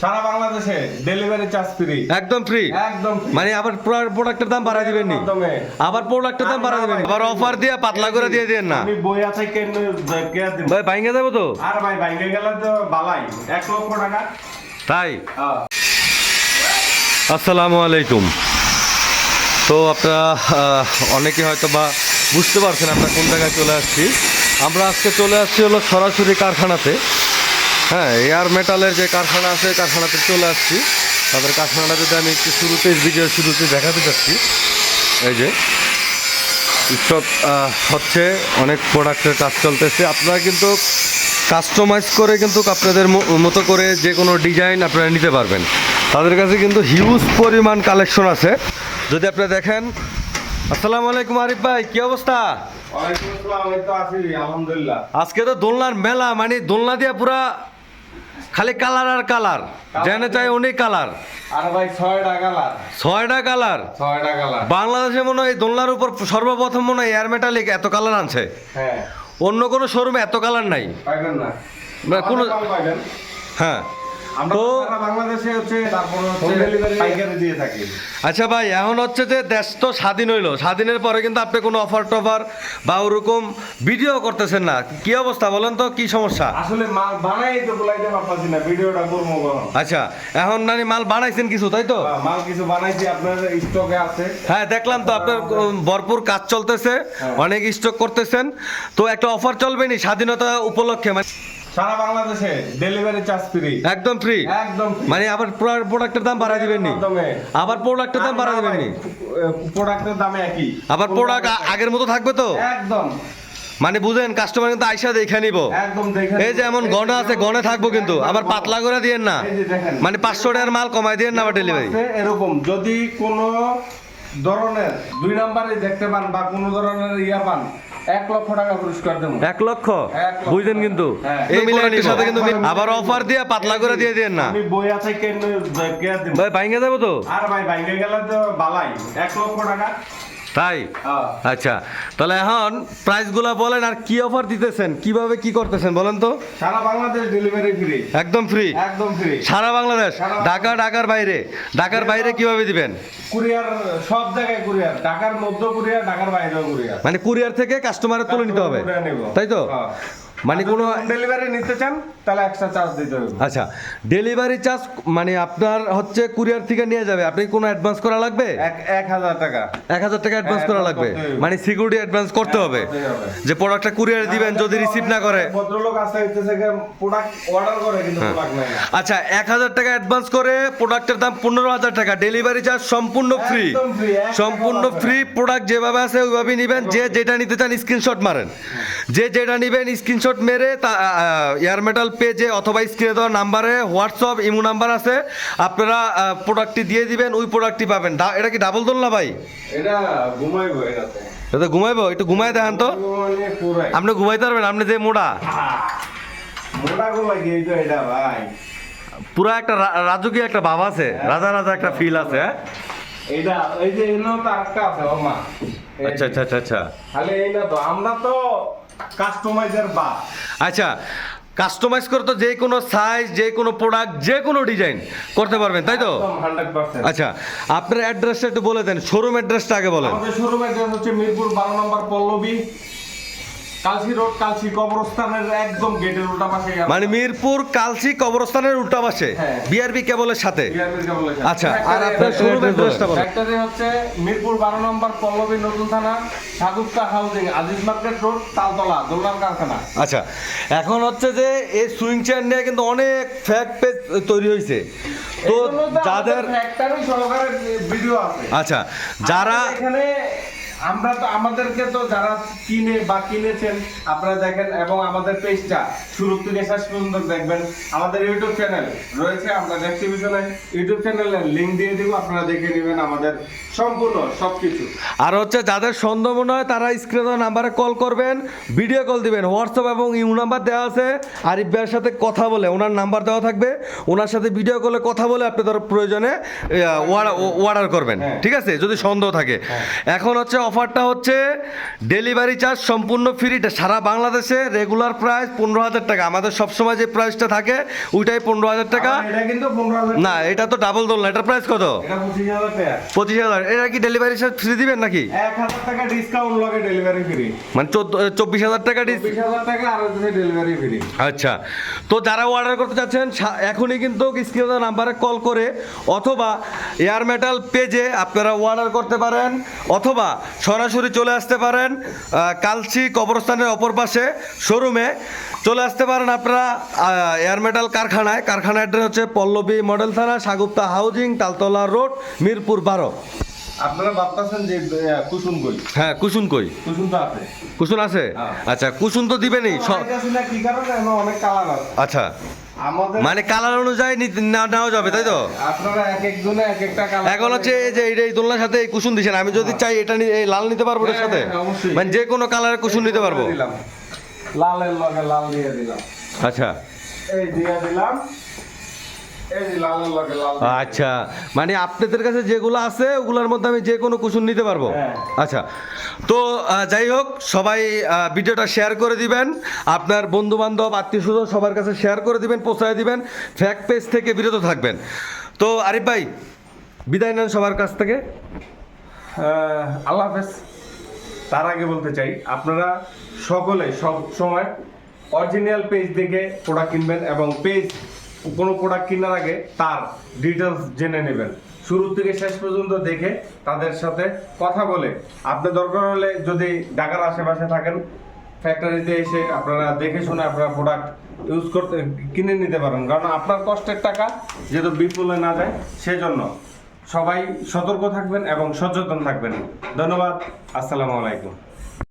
সারা বাংলাদেশে delivery charge free একদম free একদম মানে আবার প্রোডাক্টের দাম বাড়াই দিবেন নি? আবার প্রোডাক্টের দাম বাড়াই দিবেন আবার অফার দিয়ে পাতলা করে দিয়ে দেন না। আমি বইয়া থেকে ভাই ভাঙ্গে যাব তো? আর ভাই ভাঙ্গে গেলে তো বালাই। এক লক্ষ টাকা। তাই? হ্যাঁ। আসসালামু আলাইকুম। তো আপনারা অনেকে হয়তো বা বুঝতে পারছেন আমরা কোন জায়গায় চলে আসছি। আমরা আজকে চলে আসছি হলো সরাসরি কারখানাতে। হ্যাঁ এয়ার মেটালের যে কারখানা আছে কারখানাতে চলে আসছি। তাদের কারখানাটা যদি আমি একটু শুরুতে ভিডিও শুরুতে দেখাতে চাচ্ছি। এই যে স্টক হচ্ছে অনেক প্রোডাক্টের কাজ চলতেছে। আপনারা কিন্তু কাস্টমাইজ করে কিন্তু আপনাদের মতো করে যে কোনো ডিজাইন আপনারা নিতে পারবেন। তাদের কাছে কিন্তু হিউজ পরিমাণ কালেকশন আছে। যদি আপনারা দেখেন আসসালামু আলাইকুম আরিফ ভাই কি অবস্থা? আজকে তো দোলনার মেলা মানে দোলনা দিয়ে পুরা খালি কালার আর কালার। জেনে চাই অনেক কালার। আর ভাই ছয়টা কালার। ছয়টা কালার? ছয়টা কালার। বাংলাদেশে মনে হয় দোলনার উপর সর্বপ্রথম মনে হয় এয়ার মেটালিক এত কালার আনছে। হ্যাঁ। অন্য কোনো শোরুমে এত কালার নাই। না। কোনো- হ্যাঁ। তো তো বাংলাদেশে হচ্ছে পাইকারি দিয়ে থাকি। আচ্ছা ভাই এখন হচ্ছে যে দেশ তো স্বাধীন হইল। স্বাধীনের পরে কিন্তু আপনি কোনো অফার টফার বা ওরকম ভিডিও করতেছেন না। কি অবস্থা বলেন তো কি সমস্যা? আসলে মাল বানাই তো বলাইতে পারতাছি না ভিডিওটা করব আচ্ছা এখন মানে মাল বানাইছেন কিছু তাই তো? মাল কিছু বানাইছি আপনার স্টকে আছে। হ্যাঁ দেখলাম তো আপনার ভরপুর কাজ চলতেছে হ্যাঁ। অনেক স্টক করতেছেন। তো একটা অফার চলবে নি স্বাধীনতা উপলক্ষে? মানে সারা বাংলাদেশে ডেলিভারি চার্জ ফ্রি একদম ফ্রি একদম মানে আবার প্রোডাক্টের দাম বাড়াই দিবেন নি? আবার প্রোডাক্টের দাম বাড়াই দিবেন নি? প্রোডাক্টের দামে একই। আবার প্রোডাক্ট আগের মতো থাকবে তো? একদম। মানে বুঝেন কাস্টমার কিন্তু আইসা দেখে নিব। এই যে এমন গনে আছে গনে থাকব কিন্তু। আবার পাতলা করে দিয়েন না। মানে পাঁচশো টাকার মাল কমাই দিয়েন না আবার ডেলিভারি এরকম। যদি কোনো ধরনের দুই নাম্বারে দেখতে পান বা কোনো ধরনের ইয়া পান এক লক্ষ টাকা পুরস্কার দেবো। এক লক্ষ? বুঝলেন কিন্তু? হ্যাঁ। এই মিলানির সাথে কিন্তু আবার অফার দিয়ে পাতলা করে দিয়ে দেন না। আমি থেকে কে ভাই যাব তো? আর ভাই গেলে তো বালাই। এক লক্ষ টাকা। তাই? হ্যাঁ। আচ্ছা তাহলে এখন প্রাইসগুলো বলেন আর কি অফার দিতেছেন? কীভাবে কি করতেছেন বলেন তো? সারা বাংলাদেশ ডেলিভারি ফ্রি একদম ফ্রি একদম ফ্রি সারা বাংলাদেশ? ঢাকা ঢাকার বাইরে? ঢাকার বাইরে কীভাবে দিবেন? কুরিয়ার সব জায়গায় কুরিয়ার। ঢাকার মধ্য কুরিয়ার ঢাকার বাইরেও কুরিয়ার। মানে কুরিয়ার থেকে কাস্টমারের তুলে নিতে হবে। তাই তো? হ্যাঁ। মানে কোনো ডেলিভারি নিতে চান তাহলে এক্সট্রা চার্জ দিতে হবে। আচ্ছা ডেলিভারি চার্জ মানে আপনার হচ্ছে কুরিয়ার থেকে নিয়ে যাবে। আপনি কোনো অ্যাডভান্স করা লাগবে? এক হাজার টাকা। এক হাজার টাকা অ্যাডভান্স করা লাগবে। মানে সিকিউরিটি অ্যাডভান্স করতে হবে। যে প্রোডাক্টটা কুরিয়ারে দিবেন যদি রিসিভ না করে। ভদ্রলোক হচ্ছে প্রোডাক্ট অর্ডার করে কিন্তু হ্যাঁ। আচ্ছা এক হাজার টাকা অ্যাডভান্স করে প্রোডাক্টের দাম পনেরো হাজার টাকা। ডেলিভারি চার্জ সম্পূর্ণ ফ্রি সম্পূর্ণ ফ্রি প্রোডাক্ট যেভাবে আছে ওইভাবেই নেবেন। যে যেটা নিতে চান স্ক্রিনশট মারেন। যে যেটা নেবেন স্ক্রিনশট মেরে তা এয়ার মেটাল পেজে অথবা স্ক্রিনে দেওয়া নাম্বারে হোয়াটসঅ্যাপ ইমো নাম্বার আছে। আপনারা প্রোডাক্টটি দিয়ে দিবেন ওই প্রোডাক্টটি পাবেন। এটা কি ডাবল দোল না ভাই? এটা ঘুমাইবো এটাতে এটা ঘুমাইবো? একটু ঘুমাই দেখান তো। আপনি ঘুমাইতে পারবেন আপনি যে মোড়া মোটা ঘুমাই এই তো এটা ভাই। পুরা একটা রাজকীয় একটা ভাব আছে। রাজা রাজা একটা ফিল আছে হ্যাঁ? এইটা এই যে এনো তো আরেকটা আছে ও মা আচ্ছা আচ্ছা আচ্ছা আচ্ছা। খালি এই না তো আমরা তো কাস্টমাইজার বা আচ্ছা কাস্টমাইজ করে তো যে কোনো সাইজ যে কোনো প্রোডাক্ট যে কোনো ডিজাইন করতে পারবেন তাই তো? আচ্ছা আপনার অ্যাড্রেসটা একটু বলে দেন শোরুম অ্যাড্রেসটা আগে বলেন। আমাদের শোরুম অ্যাড্রেস হচ্ছে মিরপুর বারো নম্বর পল্লবী কালসি রোড কালসি কবরস্থানের একদম গেটের উল্টা পাশে মানে মিরপুর কালসি কবরস্থানের উল্টা পাশে? হ্যাঁ। বিআরবি কেবলের সাথে। আচ্ছা, আর আপনার শোরুম অ্যাড্রেসটা বলেন। ফ্যাক্টরি হচ্ছে মিরপুর বারো নম্বর পল্লবী নতুন থানা Sagufta housing Aziz market road Taltala দোলনার কারখানা। আচ্ছা এখন হচ্ছে যে এই সুইং চেয়ার নিয়ে কিন্তু অনেক ফ্যাক পেজ তৈরি হয়েছে তো যাদের ভিডিও আছে। আচ্ছা যারা এখানে আমরা তো আমাদেরকে তো যারা কিনে বা কিনেছেন আপনারা দেখেন এবং আমাদের পেজটা শুরু থেকে শেষ পর্যন্ত দেখবেন আমাদের ইউটিউব চ্যানেল রয়েছে আমরা ডেসক্রিপশনে ইউটিউব চ্যানেলের লিংক দিয়ে দিব আপনারা দেখে নেবেন আমাদের সম্পূর্ণ সব কিছু আর হচ্ছে যাদের সন্দেহ মনে হয় তারা স্ক্রিনে নাম্বারে কল করবেন ভিডিও কল দিবেন। হোয়াটসঅ্যাপ এবং ইউ নাম্বার দেওয়া আছে। আরিফ ভাইয়ের সাথে কথা বলে ওনার নাম্বার দেওয়া থাকবে। ওনার সাথে ভিডিও কলে কথা বলে আপনি ধর প্রয়োজনে অর্ডার করবেন। হ্যাঁ। ঠিক আছে? যদি সন্দেহ থাকে। এখন হচ্ছে অফারটা হচ্ছে ডেলিভারি চার্জ সম্পূর্ণ ফ্রিটা সারা বাংলাদেশে রেগুলার প্রাইস পনেরো হাজার টাকা। আমাদের সবসময় যে প্রাইসটা থাকে ওইটাই পনেরো হাজার টাকা। কিন্তু না এটা তো ডাবল দোল না এটার প্রাইস কত? পঁচিশ হাজার এটা কি ডেলিভারি চার্জ ফ্রি দিবেন নাকি? এক হাজার টাকা ডিসকাউন্ট লগে ডেলিভারি ফ্রি মানে চব্বিশ হাজার টাকা ডিস হাজার টাকা আর ডেলিভারি ফ্রি আচ্ছা। তো যারা অর্ডার করতে চাচ্ছেন এখনই কিন্তু স্ক্রিনে নাম্বারে কল করে অথবা এয়ার মেটাল পেজে আপনারা অর্ডার করতে পারেন অথবা সরাসরি চলে আসতে পারেন কালচি কবরস্থানের অপর পাশে শোরুমে। চলে আসতে পারেন আপনারা এয়ার মেটাল কারখানায়। কারখানা অ্যাড্রেস হচ্ছে পল্লবী মডেল থানা সাগুপ্তা হাউজিং তালতলা রোড মিরপুর বারো। আপনারা ভাবতেছেন যে আহ, কুসুম কই হ্যাঁ কুসুন কই তো আছে। কুসুন আছে। আচ্ছা কুসুন তো দিবেনই সব অনেক কালার আছে। আচ্ছা। মানে কালার অনুযায়ী নেওয়া যাবে তাই তো? আপনারা এক এক এক একটা কালার এখন হচ্ছে এই যে এই- দোলনার সাথে এই কুসুন দিছেন আমি যদি চাই এটা নিয়ে এই লাল নিতে পারব এর হ্যাঁ, সাথে? হ্যাঁ, মানে যে কোনো কালারের কুসুন নিতে পারব? লালের লগে লাল দিয়ে দিলাম। আচ্ছা। এই দিয়ে দিলাম। আচ্ছা মানে আপনাদের কাছে যেগুলো আছে ওগুলোর মধ্যে আমি যে কোনো কুসুন নিতে পারব? হ্যাঁ। আচ্ছা তো যাই হোক সবাই ভিডিওটা শেয়ার করে দিবেন। আপনার বন্ধু বান্ধব আত্মীয় স্বজন সবার কাছে শেয়ার করে দিবেন পৌঁছায় দিবেন। ফ্যাক পেজ থেকে বিরত থাকবেন। তো আরিফ ভাই বিদায় নেন সবার কাছ থেকে। আল্লাহ হাফেজ। তার আগে বলতে চাই আপনারা সকলে সব সময় অরিজিনাল পেজ দেখে প্রোডাক্ট কিনবেন এবং পেজ কোনো প্রোডাক্ট কেনার আগে তার ডিটেলস জেনে নেবেন। শুরু থেকে শেষ পর্যন্ত দেখে তাদের সাথে কথা বলে। আপনি দরকার হলে যদি ঢাকার আশেপাশে থাকেন ফ্যাক্টরিতে এসে আপনারা দেখে শুনে আপনারা প্রোডাক্ট ইউজ করতে, কিনে নিতে পারেন। কারণ আপনার কষ্টের টাকা যেহেতু বিপুলে না যায়, সেজন্য সবাই সতর্ক থাকবেন এবং সচেতন থাকবেন। ধন্যবাদ, আসসালামু আলাইকুম।